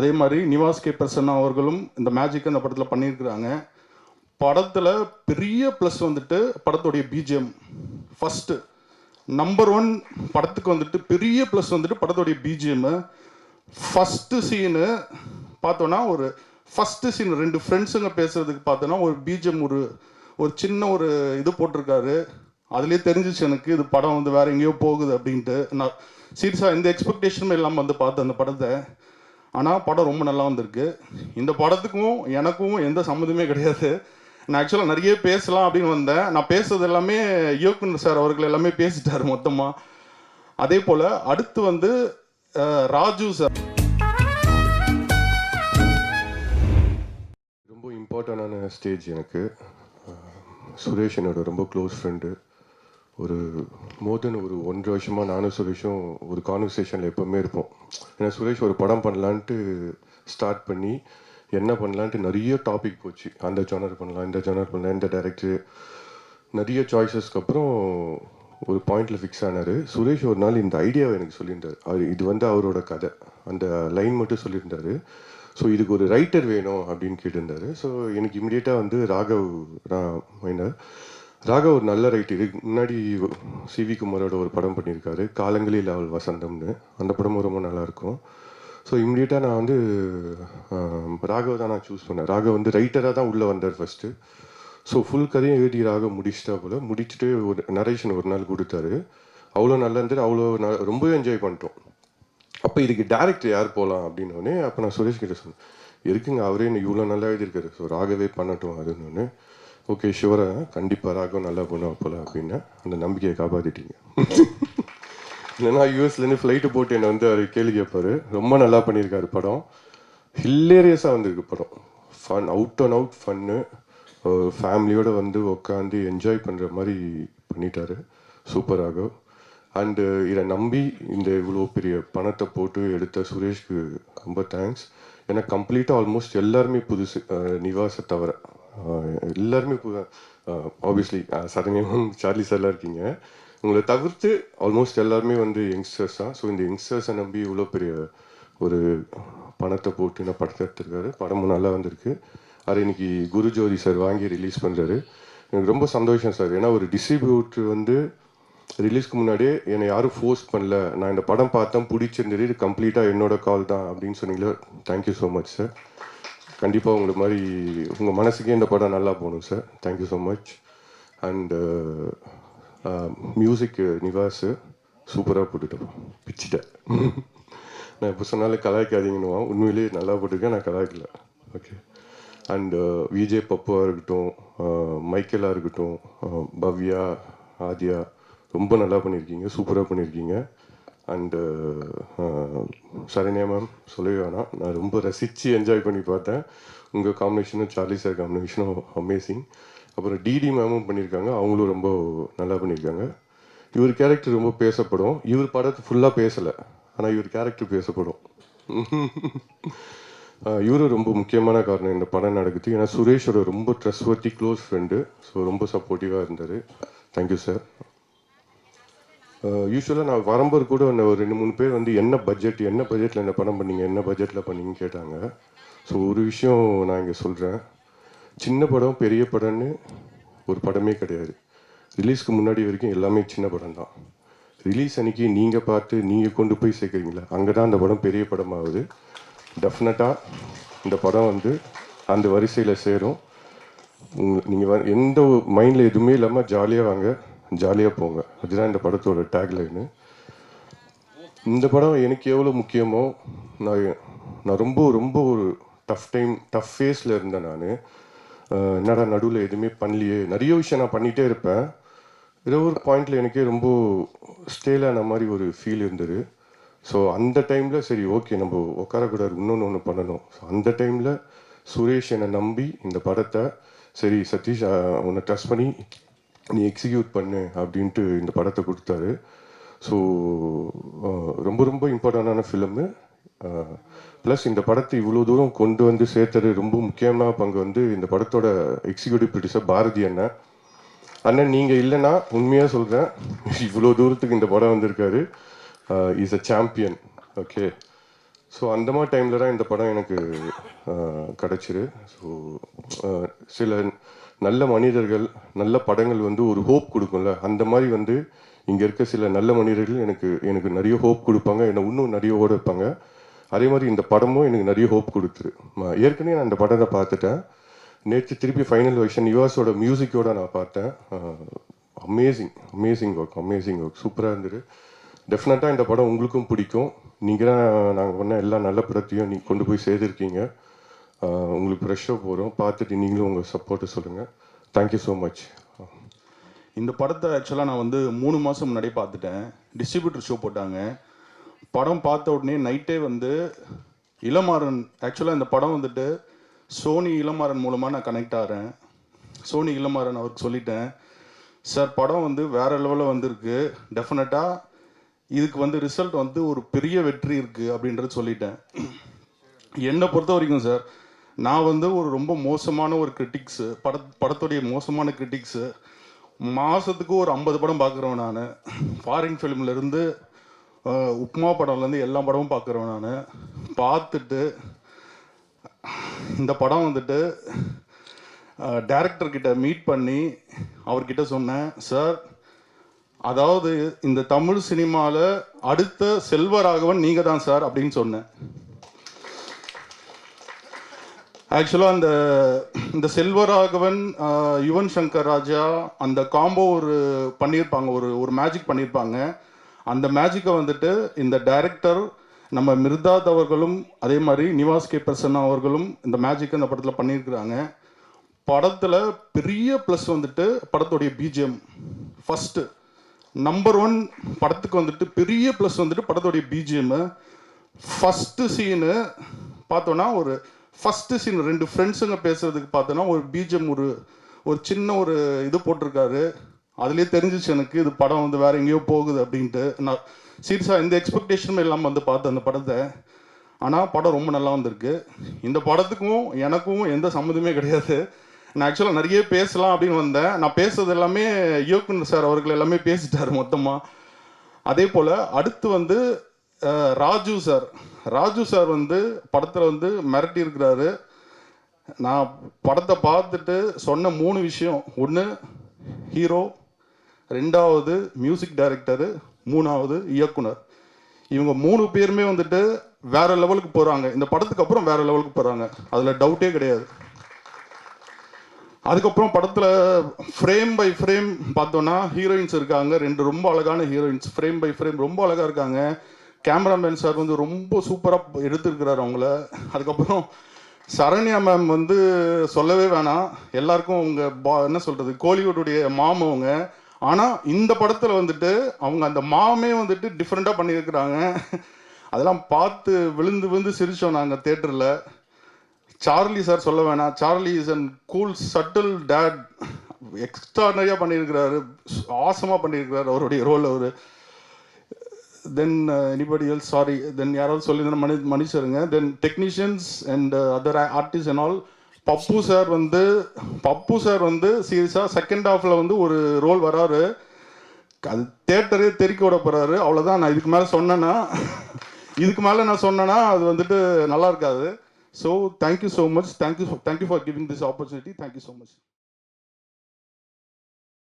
அதே மாதிரி நிவாஸ் கே பிரசன்னா அவர்களும் இந்த மேஜிக் அந்த படத்தில் பண்ணியிருக்கிறாங்க. படத்தில் பெரிய ப்ளஸ் வந்துட்டு படத்துடைய பிஜிஎம் ஃபஸ்ட்டு நம்பர் ஒன் படத்துக்கு வந்துட்டு பெரிய ப்ளஸ் வந்துட்டு படத்துடைய பிஜிஎம் ஃபஸ்ட்டு சீனு பார்த்தோன்னா ஒரு ஃபஸ்ட்டு சீன் ரெண்டு ஃப்ரெண்ட்ஸுங்க பேசுறதுக்கு பார்த்தோன்னா ஒரு பிஜிஎம் ஒரு ஒரு சின்ன ஒரு இது போட்டிருக்காரு. அதுலேயே தெரிஞ்சிச்சு எனக்கு இது படம் வந்து வேற எங்கேயோ போகுது அப்படின்ட்டு. நான் சீரியஸாக எந்த எக்ஸ்பெக்டேஷனும் இல்லாமல் வந்து பார்த்தேன் அந்த படத்தை. ஆனால் படம் ரொம்ப நல்லா வந்திருக்கு. இந்த படத்துக்கும் எனக்கும் எந்த சம்மந்தமே கிடையாது. நான் ஆக்சுவலாக நிறைய பேசலாம் அப்படின்னு வந்தேன். நான் பேசுறது எல்லாமே இயக்குனர் சார் அவர்கள் எல்லாமே பேசிட்டார் மொத்தமாக அதே போல் அடுத்து வந்து ராஜு சார். ரொம்ப இம்பார்ட்டண்டான ஸ்டேஜ் எனக்கு. சுரேஷ் என்னோட ரொம்ப க்ளோஸ் ஃப்ரெண்டு ஒரு மோர் தென் ஒரு ஒன்றரை வருஷமாக நானும் சுரேஷும் ஒரு கான்வர்சேஷனில் எப்போவுமே இருப்போம். ஏன்னா சுரேஷ் ஒரு படம் பண்ணலான்ட்டு ஸ்டார்ட் பண்ணி என்ன பண்ணலான்ட்டு நிறைய டாபிக் போச்சு. அந்த ஜானர் பண்ணலாம் இந்த ஜானர் பண்ணலாம் இந்த டேரக்டர் நிறைய சாய்ஸஸ்க்கு அப்புறம் ஒரு பாயிண்ட்டில் ஃபிக்ஸ் ஆனார். சுரேஷ் ஒரு நாள் இந்த ஐடியாவை எனக்கு சொல்லியிருந்தார். அவர் இது வந்து அவரோட கதை. அந்த லைன் மட்டும் சொல்லியிருந்தார். ஸோ இதுக்கு ஒரு ரைட்டர் வேணும் அப்படின்னு கேட்டிருந்தாரு. ஸோ எனக்கு இமிடியேட்டாக வந்து ராகவ் ரா- மைனர் ராகவ் ஒரு நல்ல ரைட்டர் இதுக்கு முன்னாடி சிவி குமாரோட ஒரு படம் பண்ணியிருக்காரு. காலங்களில் அவள் வசந்தம்னு. அந்த படமும் ரொம்ப நல்லா இருக்கும் ஸோ இம்மிடியட்டாக நான் வந்து ராகவ் தான் நான் சூஸ் பண்ணேன். ராகவ் வந்து ரைட்டராக தான் உள்ளே வந்தார் ஃபஸ்ட்டு ஸோ ஃபுல் கதையும் எழுதி ராகவ் முடிச்சிட்டா போல். முடிச்சுட்டு ஒரு நரேஷன் ஒரு நாள் கொடுத்தாரு. அவ்வளோ நல்லா இருந்தது. அவ்வளோ ந- ரொம்பவே என்ஜாய் பண்ணிட்டோம். அப்போ இதுக்கு டேரக்டர் யார் போகலாம் அப்படின்னோடனே அப்போ நான் சுரேஷ் கிட்ட சொன்னேன். இருக்குங்க அவரே இன்னும் இவ்வளோ நல்லா எழுதியிருக்காரு. ஸோ ராகவே பண்ணட்டும் அதுன்னு ஓகே ஷுவரா. கண்டிப்பாக ராகவ் நல்லா பண்ணுவா போல அப்படின்னு. அந்த நம்பிக்கையை காப்பாற்றிட்டீங்க இல்லைன்னா யூஎஸ்லேருந்து ஃப்ளைட்டு போட்டு என்னை வந்து அவர் கேள்வி கேட்பார். ரொம்ப நல்லா பண்ணியிருக்காரு படம். ஹில்லேரியஸாக வந்திருக்கு படம். ஃபன் அவுட் அண்ட் அவுட் ஃபன்னு ஃபேமிலியோடு வந்து உட்காந்து என்ஜாய் பண்ணுற மாதிரி பண்ணிட்டாரு. சூப்பர் ராகவ். அண்டு இதை நம்பி இந்த இவ்வளோ பெரிய பணத்தை போட்டு எடுத்த சுரேஷ்க்கு ரொம்ப தேங்க்ஸ் ஏன்னா கம்ப்ளீட்டாக ஆல்மோஸ்ட் எல்லாருமே புதுசு. அஹ், தவிர எல்லாருமே ஆப்வியஸ்லி சரண்யம் சார்லி சார்லாம் இருக்கீங்க. உங்களை தவிர்த்து ஆல்மோஸ்ட் எல்லாருமே வந்து யங்ஸ்டர்ஸ் தான். ஸோ இந்த யங்ஸ்டர்ஸை நம்பி இவ்வளோ பெரிய ஒரு பணத்தை போட்டு நான் படத்தை எடுத்திருக்காரு. படமும் நல்லா வந்திருக்கு. அது இன்னைக்கு குரு ஜோதி சார் வாங்கி ரிலீஸ் பண்ணுறாரு எனக்கு ரொம்ப சந்தோஷம் சார் ஏன்னா ஒரு டிஸ்ட்ரிபியூட்டர் வந்து ரிலீஸ்க்கு முன்னாடியே என்னை யாரும் ஃபோர்ஸ் பண்ணல. நான் இந்த படம் பார்த்தேன் பிடிச்சிருந்தது இது கம்ப்ளீட்டாக என்னோட கால் தான் அப்படின்னு சொன்னீங்களே தேங்க்யூ ஸோ மச் சார் கண்டிப்பாக உங்களை மாதிரி உங்கள் மனசுக்கே இந்த படம் நல்லா போகணும் sir thank you so much and music Nivas சூப்பராக போட்டுட்டேன் பிச்சுட்டேன். நான் இப்போ சொன்னாலும் கலாய்க்காதீங்கன்னுவான் உண்மையிலேயே நல்லா போட்டிருக்கேன் நான் கலாய்க்கல. ஓகே அண்டு uh, விஜே பப்புவாக இருக்கட்டும் uh, மைக்கேலாக இருக்கட்டும் uh, பவ்யா ஆதியா ரொம்ப நல்லா பண்ணியிருக்கீங்க சூப்பராக பண்ணியிருக்கீங்க. அண்டு uh, சரண்யா மேம் சொல்லவே வேணாம். நான் ரொம்ப ரசித்து என்ஜாய் பண்ணி பார்த்தேன். உங்கள் காம்பினேஷனும் சார்லி சார் காம்பினேஷனும் அமேசிங் அப்புறம் டிடி மேமும் பண்ணியிருக்காங்க அவங்களும் ரொம்ப நல்லா பண்ணியிருக்காங்க இவர் கேரக்டர் ரொம்ப பேசப்படும். இவர் படத்தை ஃபுல்லாக பேசலை. ஆனால் இவர் கேரக்டர் பேசப்படும். இவரும் ரொம்ப முக்கியமான காரணம் இந்த படம் நடக்குது. ஏன்னா சுரேஷோட ரொம்ப ட்ரஸ்ட்வர்த்தி க்ளோஸ் ஃப்ரெண்டு ஸோ ரொம்ப சப்போர்ட்டிவாக இருந்தார். தேங்க்யூ சார் Uh, யூஸ்வலாக நான் வரும்போது கூட ஒரு ரெண்டு மூணு பேர் வந்து என்ன பட்ஜெட் என்ன பட்ஜெட்டில் என்ன படம் பண்ணீங்க? என்ன பட்ஜெட்டில் பண்ணீங்கன்னு கேட்டாங்க. ஸோ ஒரு விஷயம் நான் இங்கே சொல்கிறேன் சின்ன படம் பெரிய படம்னு ஒரு படமே கிடையாது. ரிலீஸ்க்கு முன்னாடி வரைக்கும் எல்லாமே சின்ன படம் தான். ரிலீஸ் அன்றைக்கி நீங்கள் பார்த்து நீங்கள் கொண்டு போய் சேர்க்குறீங்களா? அங்கே தான் அந்த படம் பெரிய படமாகுது. டெஃபினட்டாக இந்த படம் வந்து அந்த வரிசையில் சேரும். நீங்கள் எந்த மைண்டில் எதுவுமே இல்லாமல் ஜாலியாக வாங்க. ஜாலியாக போங்க. அதுதான் இந்த படத்தோட டேக்லைனு இந்த படம் எனக்கு எவ்வளோ முக்கியமோ நான் நான் ரொம்ப ரொம்ப ஒரு டஃப் டைம் டஃப் ஃபேஸில் இருந்தேன் நான். என்னடா நடுவில் எதுவுமே பண்ணலையே. நிறைய விஷயம் நான் பண்ணிகிட்டே இருப்பேன். ஏதோ ஒரு பாயிண்டில் எனக்கே ரொம்ப ஸ்டேலான மாதிரி ஒரு ஃபீல் இருந்தது. ஸோ அந்த டைமில் சரி ஓகே நம்ம உட்காரக்கூடாது இன்னொன்று ஒன்று பண்ணணும். ஸோ அந்த டைமில் சுரேஷ் என்னை நம்பி இந்த படத்தை சரி சதீஷ் உன்னை ட்ரஸ்ட் பண்ணி நீ எக்ஸிக்யூட் பண்ணு அப்படின்ட்டு இந்த படத்தை கொடுத்தாரு. ஸோ ரொம்ப ரொம்ப இம்பார்ட்டண்டான ஃபிலிமு ப்ளஸ் இந்த படத்தை இவ்வளோ தூரம் கொண்டு வந்து சேர்த்தது ரொம்ப முக்கியமான பங்கு வந்து இந்த படத்தோட எக்ஸிக்யூட்டிவ் ப்ரொடியூசர் பாரதி அண்ணன் அண்ணன் நீங்கள் இல்லைன்னா உண்மையாக சொல்கிறேன் இவ்வளோ தூரத்துக்கு இந்த படம் வந்திருக்காரு. Is a champion okay so அந்த மாதிரி டைமில் தான் இந்த படம் எனக்கு கிடச்சிரு ஸோ சில நல்ல மனிதர்கள் நல்ல படங்கள் வந்து ஒரு ஹோப் கொடுக்கும்ல. அந்த மாதிரி வந்து இங்கே இருக்க சில நல்ல மனிதர்கள் எனக்கு எனக்கு நிறைய ஹோப் கொடுப்பாங்க. என்னை இன்னும் நிறைய ஓட வைப்பாங்க. அதே மாதிரி இந்த படமும் எனக்கு நிறைய ஹோப் கொடுத்துரு ஏற்கனவே நான் இந்த படத்தை பார்த்துட்டேன். நேற்று திருப்பி ஃபைனல் வெர்ஷன் யுவாஸோட மியூசிக்கோட நான் பார்த்தேன். Amazing amazing work amazing work சூப்பராக இருந்தது. டெஃபினட்டாக இந்த படம் உங்களுக்கும் பிடிக்கும். நீங்கள் தான் நாங்கள் பண்ண எல்லா நல்ல படத்தையும் நீ கொண்டு போய் சேர்த்துருக்கீங்க. உங்களுக்கு ஃப்ரெஷ்ஷாக போகிறோம் பார்த்துட்டு நீங்களும் உங்கள் சப்போர்ட்டை சொல்லுங்கள் தேங்க்யூ ஸோ மச் இந்த படத்தை ஆக்சுவலாக நான் வந்து மூணு மாதம் முன்னாடியே பார்த்துட்டேன். டிஸ்ட்ரிபியூட்டர் ஷோ போட்டாங்க. படம் பார்த்த உடனே நைட்டே வந்து இளமாறன் ஆக்சுவலாக இந்த படம் வந்துட்டு சோனி இளமாறன் மூலமாக நான் கனெக்ட் ஆகிறேன் சோனி இளமாறன் அவருக்கு சொல்லிட்டேன். சார் படம் வந்து வேற லெவலில் வந்திருக்கு. டெஃபினட்டாக இதுக்கு வந்து ரிசல்ட் வந்து ஒரு பெரிய வெற்றி இருக்குது அப்படின்றது சொல்லிட்டேன். என்னை பொறுத்த வரைக்கும் சார் நான் வந்து ஒரு ரொம்ப மோசமான ஒரு கிரிட்டிக்ஸு பட படத்துடைய மோசமான கிரிட்டிக்ஸு மாதத்துக்கு ஒரு ஐம்பது படம் பார்க்குறேன் நான். ஃபாரின் ஃபிலிம்லேருந்து உப்மா படம்லேருந்து எல்லா படமும் பார்க்குறேன் நான். பார்த்துட்டு இந்த படம் வந்துட்டு டேரக்டர்கிட்ட மீட் பண்ணி அவர்கிட்ட சொன்னேன் சார் அதாவது இந்த தமிழ் சினிமாவில் அடுத்த செல்வராகவன் நீங்கள் தான் சார் அப்படின்னு சொன்னேன். ஆக்சுவலாக அந்த இந்த செல்வராகவன் யுவன் சங்கர் ராஜா அந்த காம்போ ஒரு பண்ணியிருப்பாங்க ஒரு ஒரு மேஜிக் பண்ணியிருப்பாங்க. அந்த மேஜிக்கை வந்துட்டு இந்த டைரக்டர் நம்ம மிர்தாத் அவர்களும் அதே மாதிரி நிவாஸ் கே. பிரசன்னா அவர்களும் இந்த மேஜிக்கை இந்த படத்தில் பண்ணியிருக்கிறாங்க. படத்தில் பெரிய ப்ளஸ் வந்துட்டு படத்துடைய பிஜிஎம் ஃபஸ்ட்டு நம்பர் ஒன் படத்துக்கு வந்துட்டு பெரிய ப்ளஸ் வந்துட்டு படத்துடைய பிஜிஎம் ஃபஸ்ட்டு சீனு பார்த்தோன்னா ஒரு ஃபஸ்ட்டு சீன் ரெண்டு ஃப்ரெண்ட்ஸுங்க பேசுறதுக்கு பார்த்தோன்னா ஒரு பிஜிஎம் ஒரு ஒரு சின்ன ஒரு இது போட்டிருக்காரு. அதுலேயே தெரிஞ்சிச்சு எனக்கு இது படம் வந்து வேற எங்கேயோ போகுது அப்படின்ட்டு. நான் சீரியஸாக எந்த எக்ஸ்பெக்டேஷனும் இல்லாமல் வந்து பார்த்தேன் அந்த படத்தை. ஆனால் படம் ரொம்ப நல்லா வந்திருக்கு. இந்த படத்துக்கும் எனக்கும் எந்த சம்மந்தமே கிடையாது. நான் ஆக்சுவலாக நிறைய பேசலாம் அப்படின்னு வந்தேன். நான் பேசுறது எல்லாமே இயக்குனர் சார் அவர்கள் எல்லாமே பேசிட்டார் மொத்தமாக அதே போல் அடுத்து வந்து ராஜு சார். ராஜு சார் வந்து படத்தில் வந்து மிரட்டி இருக்கிறாரு. நான் படத்தை பார்த்துட்டு சொன்ன மூணு விஷயம். ஒன்று ஹீரோ. ரெண்டாவது மியூசிக் டைரக்டரு மூணாவது இயக்குனர். இவங்க மூணு பேருமே வந்துட்டு வேற லெவலுக்கு போகிறாங்க இந்த படத்துக்கு அப்புறம் வேற லெவலுக்கு போகிறாங்க அதில் டவுட்டே கிடையாது. அதுக்கப்புறம் படத்தில் ஃப்ரேம் பை ஃப்ரேம் பார்த்தோன்னா ஹீரோயின்ஸ் இருக்காங்க. ரெண்டு ரொம்ப அழகான ஹீரோயின்ஸ் ஃப்ரேம் பை ஃப்ரேம் ரொம்ப அழகாக இருக்காங்க. கேமராமேன் சார் வந்து ரொம்ப சூப்பராக எடுத்துருக்கிறார் அவங்கள. அதுக்கப்புறம் சரண்யா மேம் வந்து சொல்லவே வேணாம். எல்லாருக்கும் அவங்க பா என்ன சொல்கிறது கோலிவுட்டுடைய மாம் அவங்க. ஆனால் இந்த படத்தில் வந்துட்டு அவங்க அந்த மாமே வந்துட்டு டிஃப்ரெண்ட்டாக பண்ணியிருக்கிறாங்க. அதெல்லாம் பார்த்து விழுந்து விழுந்து சிரிச்சோம் நாங்கள் தேட்டரில் சார்லி சார் சொல்ல வேணாம். Charlie is an cool subtle date எக்ஸ்ட்ரானரியாக பண்ணியிருக்கிறாரு. ஆசமாக பண்ணியிருக்கிறாரு அவருடைய ரோல் அவர். Then anybody L sorry then யாராவது சொல்லியிருந்தா மனி மன்னிச்சிருங்க then technicians and other artist and all Pappu sir வந்து பப்பு சார் வந்து சீரியஸாக செகண்ட் ஹாஃபில் வந்து ஒரு ரோல் வராரு. அது தேட்டரே தெறிக்க விட போகிறாரு அவ்வளோதான் நான் இதுக்கு மேலே சொன்னேன்னா இதுக்கு மேலே நான் சொன்னேன்னா அது வந்துட்டு நல்லா இருக்காது. So thank you so much. Thank you. Thank you for giving this opportunity. Thank you so much.